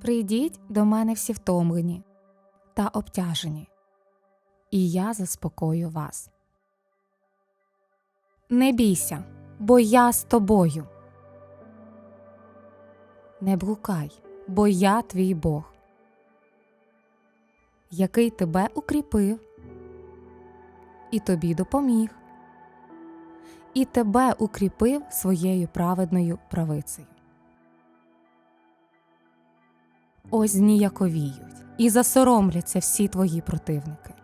Прийдіть до мене всі втомлені та обтяжені, і я заспокою вас. Не бійся, бо я з тобою. Не блукай, бо я твій Бог, який тебе укріпив і тобі допоміг, і тебе укріпив своєю праведною правицею. Ось зніяковіють і засоромляться всі твої противники.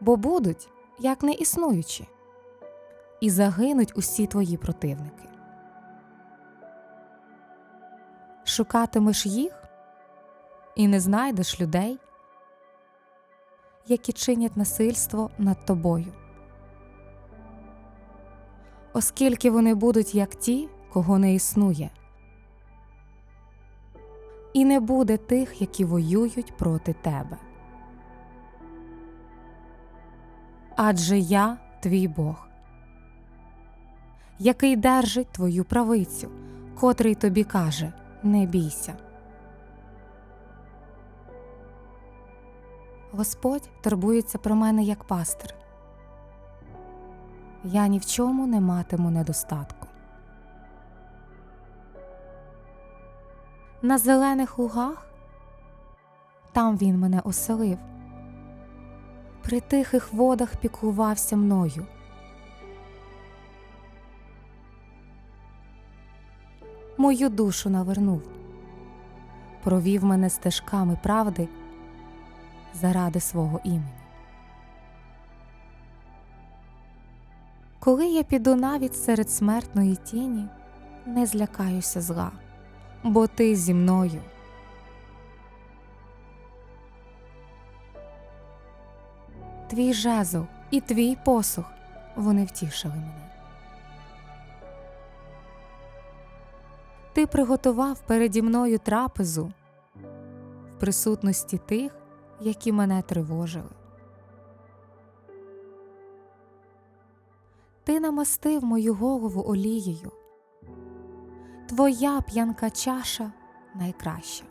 Бо будуть, як не існуючі, і загинуть усі твої противники. Шукатимеш їх і не знайдеш людей, які чинять насильство над тобою. Оскільки вони будуть як ті, кого не існує і не буде тих, які воюють проти тебе. Адже я твій Бог, який держить твою правицю, котрий тобі каже Не бійся. Господь турбується про мене як пастир. Я ні в чому не матиму недостатку. На зелених лугах. Там він мене оселив, при тихих водах піклувався мною. Мою душу навернув, провів мене стежками правди заради свого імені. Коли я піду навіть серед смертної тіні, не злякаюся зла бо ти зі мною. Твій жезл і твій посух вони втішили мене. Ти приготував переді мною трапезу в присутності тих, які мене тривожили. Ти намастив мою голову олією твоя п'янка чаша найкраща.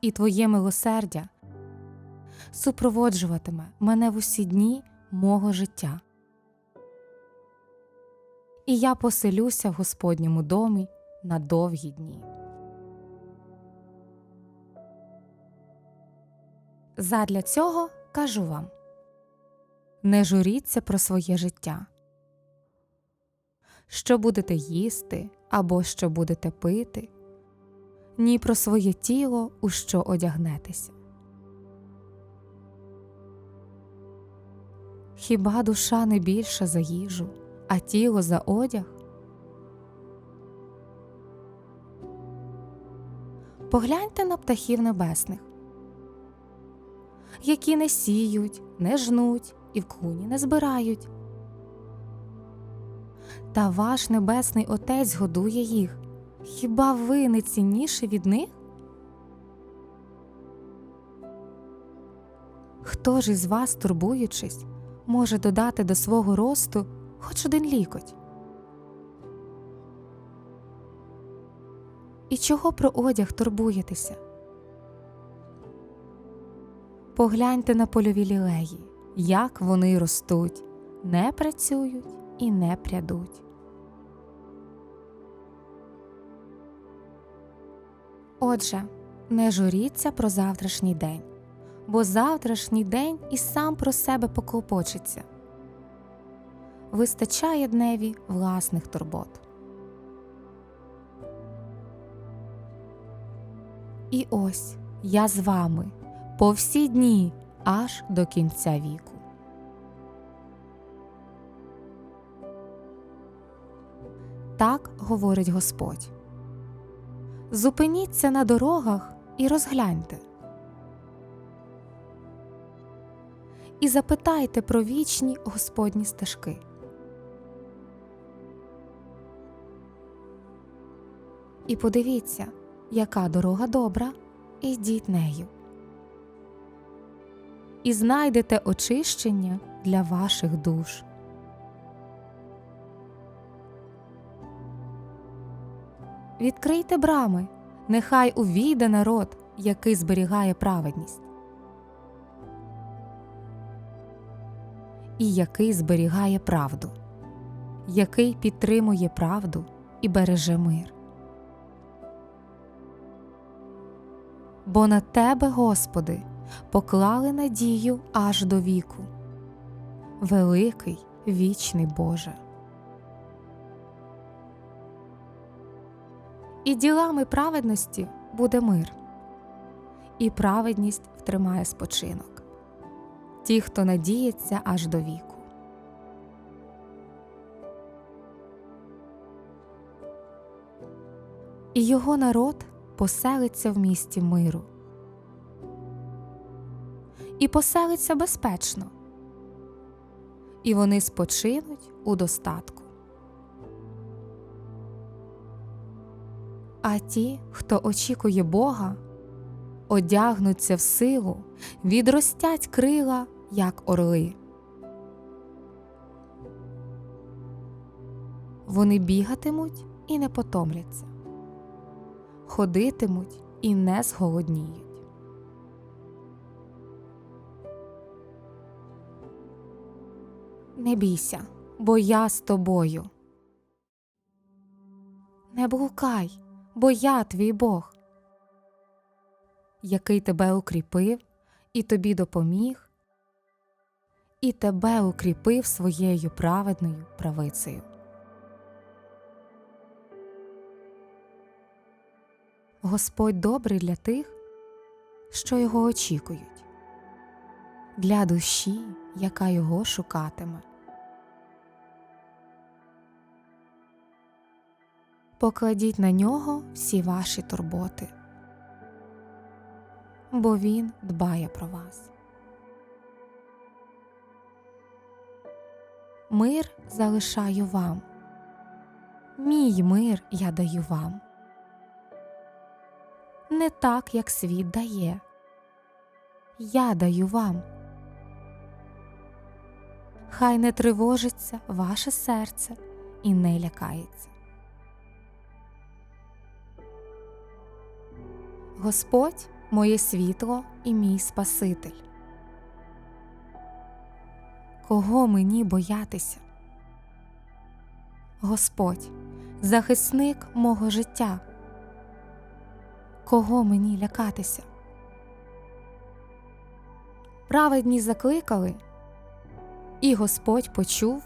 І твоє милосердя супроводжуватиме мене в усі дні мого життя. І я поселюся в Господньому домі на довгі дні. Задля цього кажу вам не журіться про своє життя. Що будете їсти або що будете пити, ні про своє тіло, у що одягнетеся. Хіба душа не більша за їжу, а тіло за одяг? Погляньте на птахів небесних, які не сіють, не жнуть і в клуні не збирають. Та ваш Небесний Отець годує їх. Хіба ви не цінніші від них? Хто ж із вас, турбуючись, може додати до свого росту хоч один лікоть? І чого про одяг турбуєтеся? Погляньте на польові лілеї як вони ростуть, не працюють і не прядуть. Отже, не журіться про завтрашній день, бо завтрашній день і сам про себе поклопочеться. Вистачає дневі власних турбот. І ось я з вами по всі дні аж до кінця віку. Так говорить Господь. Зупиніться на дорогах і розгляньте. І запитайте про вічні Господні стежки. І подивіться, яка дорога добра, і йдіть нею і знайдете очищення для ваших душ. Відкрийте брами, нехай увійде народ, який зберігає праведність. І який зберігає правду, який підтримує правду і береже мир. Бо на тебе, Господи поклали надію аж до віку. Великий вічний Боже. І ділами праведності буде мир, і праведність втримає спочинок. Ті, хто надіється аж до віку. І його народ поселиться в місті миру. І поселиться безпечно, і вони спочинуть у достатку. А ті, хто очікує Бога, одягнуться в силу, відростять крила, як орли. Вони бігатимуть і не потомляться, ходитимуть і не зголодніють. Не бійся, бо я з тобою. Не блукай, бо я твій Бог, який тебе укріпив і тобі допоміг, і тебе укріпив своєю праведною правицею. Господь добрий для тих, що його очікують, для душі, яка його шукатиме. Покладіть на нього всі ваші турботи, бо він дбає про вас. Мир залишаю вам, мій мир я даю вам. Не так, як світ дає, я даю вам. Хай не тривожиться ваше серце і не лякається. Господь моє світло і мій Спаситель. Кого мені боятися? Господь, захисник мого життя. Кого мені лякатися? Праведні закликали, і Господь почув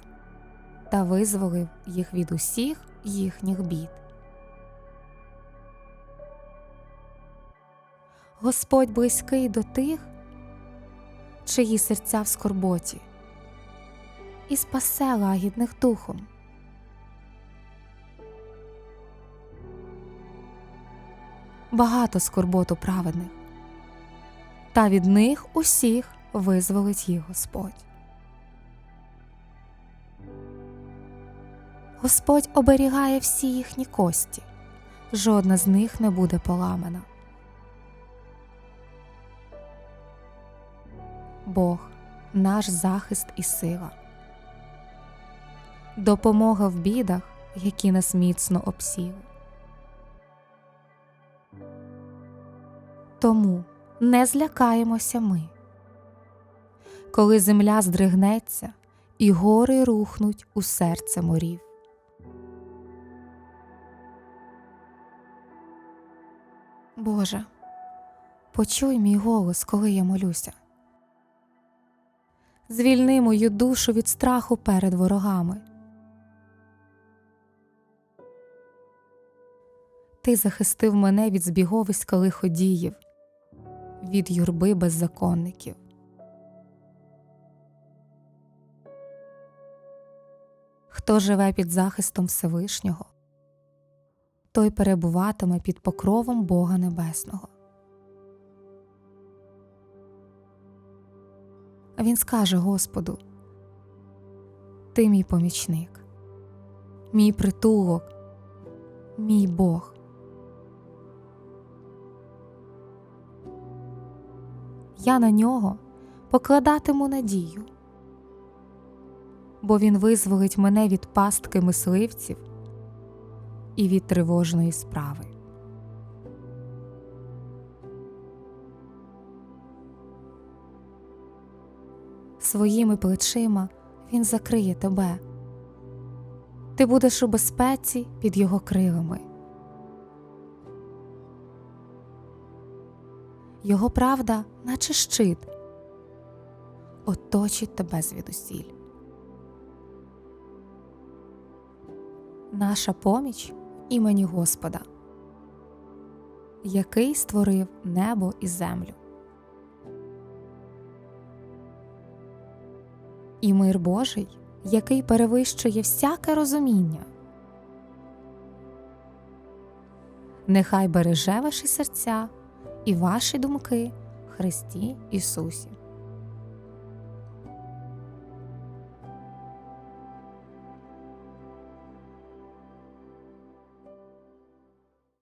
та визволив їх від усіх їхніх бід. Господь близький до тих, чиї серця в скорботі, і спасе лагідних духом. Багато скорботу праведних, та від них усіх визволить їх Господь. Господь оберігає всі їхні кості, жодна з них не буде поламана. Бог наш захист і сила, допомога в бідах, які нас міцно обсіли. Тому не злякаємося ми, коли земля здригнеться і гори рухнуть у серце морів. Боже, почуй мій голос, коли я молюся. Звільни мою душу від страху перед ворогами. Ти захистив мене від збіговиська лиходіїв, від юрби беззаконників. Хто живе під захистом Всевишнього, той перебуватиме під покровом Бога Небесного. Він скаже Господу: Ти мій помічник, мій притулок, мій Бог. Я на нього покладатиму надію, бо він визволить мене від пастки мисливців і від тривожної справи. Своїми плечима він закриє тебе. Ти будеш у безпеці під його крилами. Його правда, наче щит, оточить тебе звідусіль. Наша поміч імені Господа, який створив небо і землю. І мир Божий, який перевищує всяке розуміння. Нехай береже ваші серця і ваші думки в Христі Ісусі.